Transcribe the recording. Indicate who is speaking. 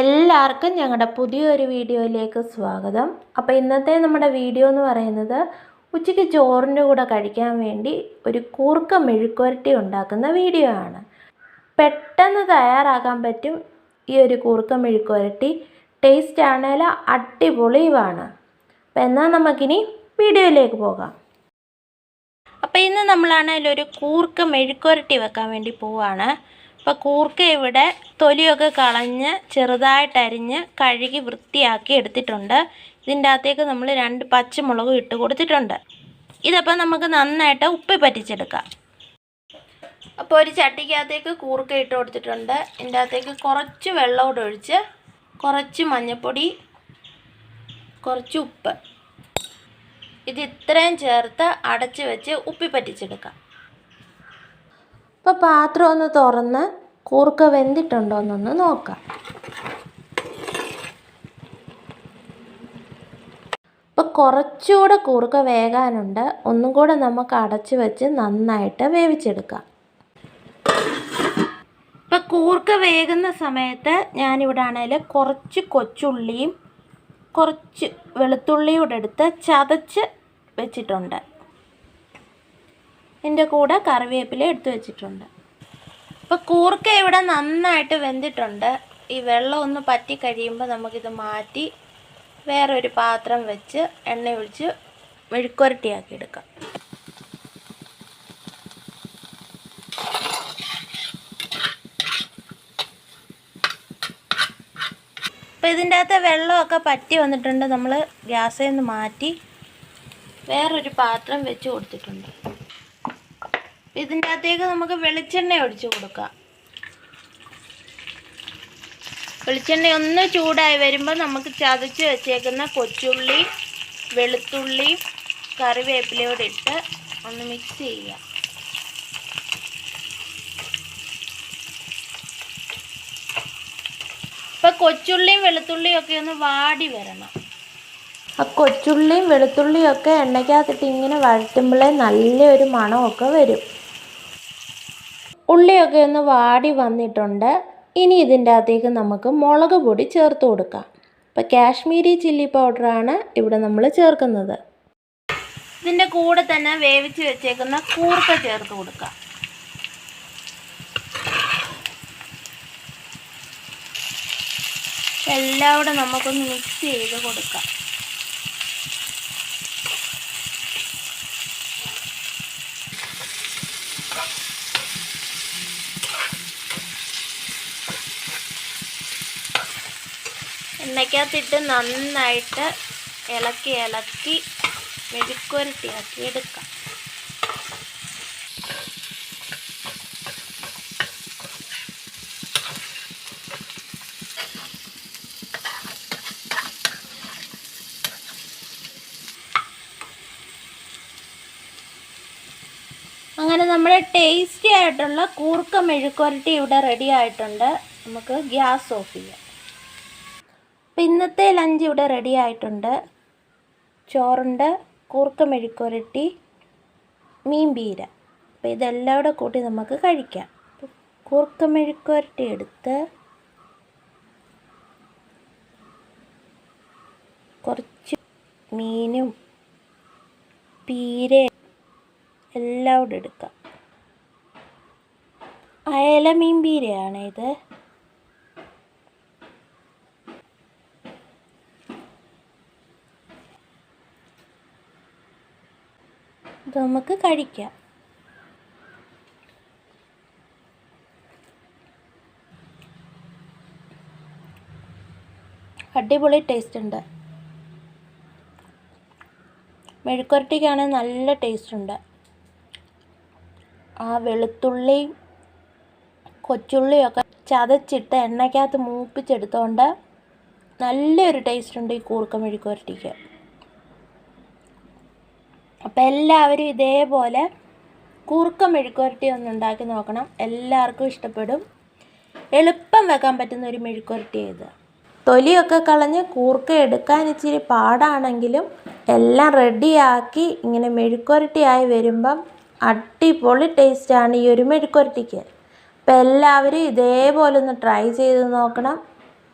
Speaker 1: എല്ലാവർക്കും ഞങ്ങളുടെ പുതിയൊരു വീഡിയോയിലേക്ക് സ്വാഗതം. അപ്പോൾ ഇന്നത്തെ നമ്മുടെ വീഡിയോ എന്ന് പറയുന്നത് ഉച്ചയ്ക്ക് ചോറിന്റെ കൂടെ കഴിക്കാൻ വേണ്ടി ഒരു കൂർക്ക മെഴുക്കുവരട്ടി ഉണ്ടാക്കുന്ന വീഡിയോ ആണ്. പെട്ടെന്ന് തയ്യാറാക്കാൻ പറ്റും ഈ ഒരു കൂർക്ക മെഴുക്കുവരട്ടി. ടേസ്റ്റ് ആണേൽ അടിപൊളിയുമാണ് അപ്പോൾ എന്നാൽ നമുക്കിനി വീഡിയോയിലേക്ക് പോകാം. അപ്പോൾ ഇന്ന് നമ്മളാണെങ്കിൽ ഒരു കൂർക്ക മെഴുക്കുവരട്ടി വെക്കാൻ വേണ്ടി പോവാണ്. അപ്പോൾ കൂർക്ക ഇവിടെ തൊലിയൊക്കെ കളഞ്ഞ് ചെറുതായിട്ട് അരിഞ്ഞ് കഴുകി വൃത്തിയാക്കി എടുത്തിട്ടുണ്ട്. ഇതിന്റെ അകത്തേക്ക് നമ്മൾ രണ്ട് പച്ചമുളകും ഇട്ട് കൊടുത്തിട്ടുണ്ട്. ഇതപ്പോൾ നമുക്ക് നന്നായിട്ട് ഉപ്പി പറ്റിച്ചെടുക്കാം. അപ്പോൾ ഒരു ചട്ടിക്കകത്തേക്ക് കൂർക്ക ഇട്ട് കൊടുത്തിട്ടുണ്ട്. ഇതിന്റെ അകത്തേക്ക് കുറച്ച് വെള്ളമോട് ഒഴിച്ച് കുറച്ച് മഞ്ഞൾപ്പൊടി കുറച്ച് ഉപ്പ്. ഇത് ഇത്രയും ചേർത്ത് അടച്ച് വെച്ച് ഉപ്പി പറ്റിച്ചെടുക്കാം. അപ്പോൾ പാത്രം ഒന്ന് തുറന്ന് കൂർക്ക വെന്തിട്ടുണ്ടോ എന്നൊന്ന് നോക്കാം. ഇപ്പോൾ കുറച്ചുകൂടെ കൂർക്ക വേകാനുണ്ട്. ഒന്നും കൂടെ നമുക്ക് അടച്ച് വെച്ച് നന്നായിട്ട് വേവിച്ചെടുക്കാം. ഇപ്പം കൂർക്ക വേകുന്ന സമയത്ത് ഞാനിവിടെ ആണെങ്കിൽ കുറച്ച് കൊച്ചുള്ളിയും കുറച്ച് വെളുത്തുള്ളിയും കൂടെ എടുത്ത് ചതച്ച് വെച്ചിട്ടുണ്ട്. ഇതിന്റെ കൂടെ കറിവേപ്പില എടുത്തു വെച്ചിട്ടുണ്ട്. അപ്പോൾ കൂർക്ക ഇവിടെ നന്നായിട്ട് വെന്തിട്ടുണ്ട്. ഈ വെള്ളം ഒന്ന് പറ്റി കഴിയുമ്പോൾ നമുക്കിത് മാറ്റി വേറൊരു പാത്രം വെച്ച് എണ്ണ ഒഴിച്ച് മെഴുക്കുരട്ടിയാക്കി എടുക്കാം. അപ്പോൾ ഇതിന്റെ അകത്തെ വെള്ളമൊക്കെ പറ്റി വന്നിട്ടുണ്ട്. നമ്മൾ ഗ്യാസിൽ നിന്ന് മാറ്റി വേറൊരു പാത്രം വെച്ച് കൊടുത്തിട്ടുണ്ട്. ഇതിന്റെ അകത്തേക്ക് നമുക്ക് വെളിച്ചെണ്ണ ഒഴിച്ചു കൊടുക്കാം. വെളിച്ചെണ്ണ ഒന്ന് ചൂടായി വരുമ്പോൾ നമുക്ക് ചതച്ച് വെച്ചേക്കുന്ന കൊച്ചുള്ളി വെളുത്തുള്ളി കറിവേപ്പിലയോടെ ഇട്ട് ഒന്ന് മിക്സ് ചെയ്യാം. ഇപ്പം കൊച്ചുള്ളിയും വെളുത്തുള്ളിയും ഒക്കെ ഒന്ന് വാടി വരണം. ആ കൊച്ചുള്ളിയും വെളുത്തുള്ളിയും ഒക്കെ എണ്ണയ്ക്കകത്തിട്ട് ഇങ്ങനെ വഴറ്റുമ്പോഴേ നല്ലൊരു മണമൊക്കെ വരും. ഉള്ളിയൊക്കെ ഒന്ന് വാടി വന്നിട്ടുണ്ട്. ഇനി ഇതിന്റെ അകത്തേക്ക് നമുക്ക് മുളക് പൊടി ചേർത്ത് കൊടുക്കാം. അപ്പോൾ കാശ്മീരി ചില്ലി പൗഡറാണ് ഇവിടെ നമ്മൾ ചേർക്കുന്നത്. ഇതിന്റെ കൂടെ തന്നെ വേവിച്ച് വെച്ചേക്കുന്ന കൂർക്ക ചേർത്ത് കൊടുക്കാം. എല്ലാം കൂടെ നമുക്കൊന്ന് മിക്സ് ചെയ്ത് കൊടുക്കാം. എണ്ണയ്ക്കകത്തിട്ട് നന്നായിട്ട് ഇളക്കി ഇളക്കി മെഴുക്കുരട്ടിയാക്കി എടുക്കാം. അങ്ങനെ നമ്മുടെ ടേസ്റ്റി ആയിട്ടുള്ള കൂർക്ക മെഴുക്കുരട്ടി ഇവിടെ റെഡി ആയിട്ടുണ്ട്. നമുക്ക് ഗ്യാസ് ഓഫ് ചെയ്യാം. അപ്പം ഇന്നത്തെ ലഞ്ച് ഇവിടെ റെഡി ആയിട്ടുണ്ട്. ചോറുണ്ട് കൂർക്ക മെഴുക്കുരട്ടി മീൻ പീര. അപ്പം ഇതെല്ലാം കൂടെ കൂട്ടി നമുക്ക് കഴിക്കാം. കൂർക്ക മെഴുക്കുരട്ടി എടുത്ത് കുറച്ച് മീനും പീര എല്ലാം കൂടെ എടുക്കാം. അയല മീൻ പീരയാണ് ഇത് നമുക്ക് കഴിക്കാം. അടിപൊളി ടേസ്റ്റ് ഉണ്ട്. മെഴുക്കുരട്ടിക്കാണ് നല്ല ടേസ്റ്റ് ഉണ്ട്. ആ വെളുത്തുള്ളിയും കൊച്ചുള്ളിയൊക്കെ ചതച്ചിട്ട് എണ്ണയ്ക്കകത്ത് മൂപ്പിച്ചെടുത്തോണ്ട് നല്ലൊരു ടേസ്റ്റ് ഉണ്ട് ഈ കൂർക്ക മെഴുക്കുരട്ടിക്ക് അപ്പോൾ എല്ലാവരും ഇതേപോലെ കൂർക്ക മെഴുക്കുരട്ടി ഒന്ന് ഉണ്ടാക്കി നോക്കണം. എല്ലാവർക്കും ഇഷ്ടപ്പെടും. എളുപ്പം വെക്കാൻ പറ്റുന്ന ഒരു മെഴുക്കുരട്ടി ഇത്. തൊലിയൊക്കെ കളഞ്ഞ് കൂർക്ക എടുക്കാൻ ഇച്ചിരി പാടാണെങ്കിലും എല്ലാം റെഡിയാക്കി ഇങ്ങനെ മെഴുക്കുരട്ടിയായി വരുമ്പം അടിപൊളി ടേസ്റ്റാണ് ഈ ഒരു മെഴുക്കുരട്ടിക്ക് അപ്പോൾ എല്ലാവരും ഇതേപോലെ ഒന്ന് ട്രൈ ചെയ്ത് നോക്കണം.